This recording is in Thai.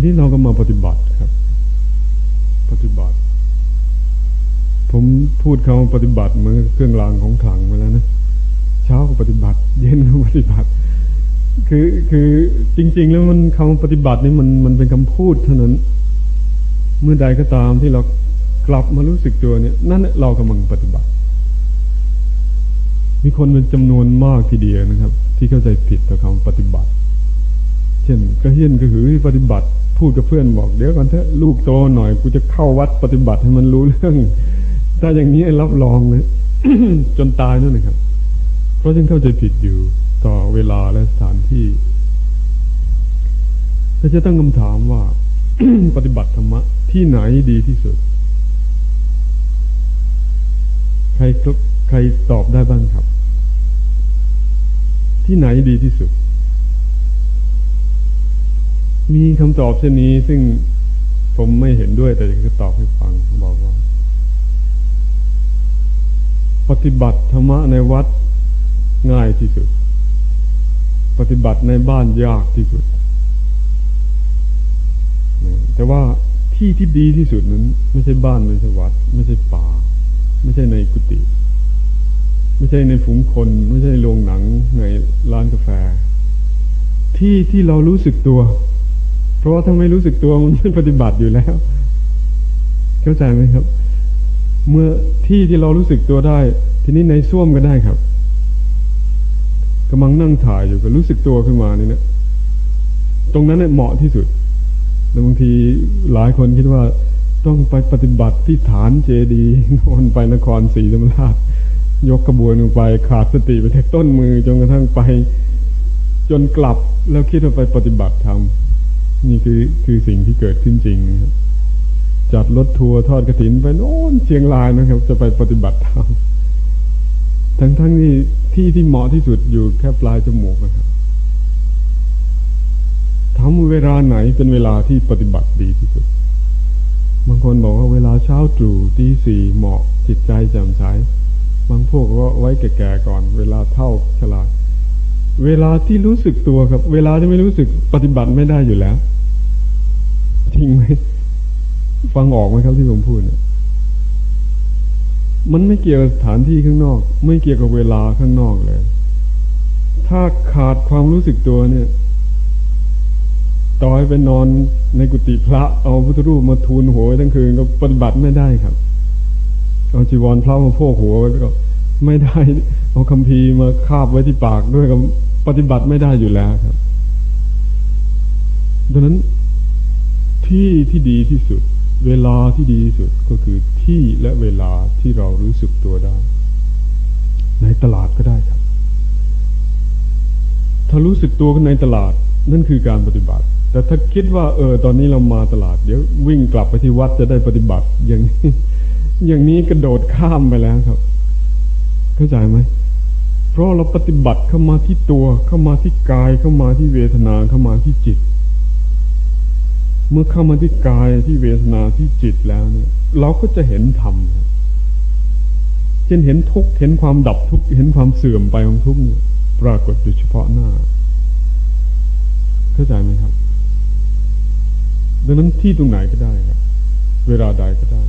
วันนี้เราก็มาปฏิบัติครับ ปฏิบัติ ผมพูดคำปฏิบัติเหมือนเครื่องรางของขลังมาแล้วนะเช้าก็ปฏิบัติ เย็นก็ปฏิบัติ คือคือจริง ๆ แล้วมันคำปฏิบัตินี่มันมันเป็นคำพูดเท่านั้น เมื่อใดก็ตามที่เรากลับมารู้สึกตัวเนี่ย นั่นเรากำลังปฏิบัติ มีคนเป็นจำนวนมากทีเดียวนะครับ ที่เข้าใจผิดต่อคำปฏิบัติ เช่นกระเฮียนกระหือปฏิบัติ พูดกับเพื่อนบอก เดี๋ยวก่อนเถอะลูกโตหน่อยกูจะเข้าวัดปฏิบัติให้มันรู้เรื่อง ถ้าอย่างนี้รับรองนะจนตายนั่นนะครับ เพราะยังเข้าใจผิดอยู่ต่อเวลาและสถานที่ถ้าจะตั้งคำถามว่า ปฏิบัติธรรมะ ที่ไหนดีที่สุด ใครใครตอบได้บ้างครับ ที่ไหนดีที่สุด มีคำตอบเช่นนี้ซึ่งผมไม่เห็นด้วย แต่จะตอบให้ฟังบอกว่า ปฏิบัติธรรมะในวัดง่ายที่สุด ปฏิบัติในบ้านยากที่สุด แต่ว่าที่ที่ดีที่สุดนั้น ไม่ใช่บ้านไม่ใช่วัด ไม่ใช่ป่า ไม่ใช่ในกุฏิไม่ใช่ในฝูงคน ไม่ใช่โรงหนังในร้านกาแฟ ที่ที่เรารู้สึกตัว เพราะว่าถ้าไม่รู้สึกตัวมันไม่ปฏิบัติอยู่แล้ว เข้าใจไหมครับ เมื่อที่ที่เรารู้สึกตัวได้ ทีนี้ในส้วมก็ได้ครับกำลังนั่งถ่ายอยู่ก็รู้สึกตัวขึ้นมานี่นะตรงนั้นเนี่ยเหมาะที่สุดแต่บางทีหลายคนคิดว่าต้องไปปฏิบัติที่ฐานเจดีนอนไปนครศรีธรรมราชยกกระบวนลงไปขาดสติไปแทกต้นมือจนกระทั่งไป จนกลับแล้วคิดว่าไปปฏิบัติธรรม นี่คือคือสิ่งที่เกิดขึ้นจริงนะครับจัดรถทัวร์ทอดกระถินไปโน่นเชียงรายนะครับ จะไปปฏิบัติธรรมทั้งทั้งที่ที่ที่เหมาะที่สุดอยู่แค่ปลายจมูกนะครับทำเวลาไหนเป็นเวลาที่ปฏิบัติดีที่สุด บางคนบอกว่าเวลาเช้าตรู่ตีสี่เหมาะจิตใจแจ่มใสบางพวกก็ไว้แก่ๆก่อน เวลาเท่าฉลาด เวลาที่รู้สึกตัวครับ เวลาที่ไม่รู้สึกปฏิบัติไม่ได้อยู่แล้วจริงไหมฟังออกไหมครับที่ผมพูดเนี่ยมันไม่เกี่ยวกับสถานที่ข้างนอก ไม่เกี่ยวกับเวลาข้างนอกเลย ถ้าขาดความรู้สึกตัวเนี่ย ต่อให้ไปนอนในกุฏิพระ เอาพุทธรูปมาทูลหัวทั้งคืนก็ปฏิบัติไม่ได้ครับ เอาจีวรพระมาโพกหัวไว้ก็ไม่ได้ เอาคำพีมาคาบไว้ที่ปากด้วยก็ ปฏิบัติไม่ได้อยู่แล้วครับ ดังนั้นที่ที่ดีที่สุด เวลาที่ดีที่สุดก็คือที่และเวลาที่เรารู้สึกตัวได้ ในตลาดก็ได้ครับ ถ้ารู้สึกตัวในตลาดนั่นคือการปฏิบัติ แต่ถ้าคิดว่า เออ ตอนนี้เรามาตลาด เดี๋ยววิ่งกลับไปที่วัดจะได้ปฏิบัติ อย่างนี้ อย่างนี้กระโดดข้ามไปแล้วครับ เข้าใจไหม เพราะเราปฏิบัติเข้ามาที่ตัวเข้ามาที่กายเข้ามาที่เวทนาเข้ามาที่จิต เมื่อเข้ามาที่กายที่เวทนาที่จิตแล้วเนี่ย เราก็จะเห็นธรรมเช่นเห็นทุกข์เห็นความดับทุกข์เห็นความเสื่อมไปของทุกข์ปรากฏโดยเฉพาะหน้า เข้าใจไหมครับ ดังนั้นที่ตรงไหนก็ได้ครับ เวลาใดก็ได้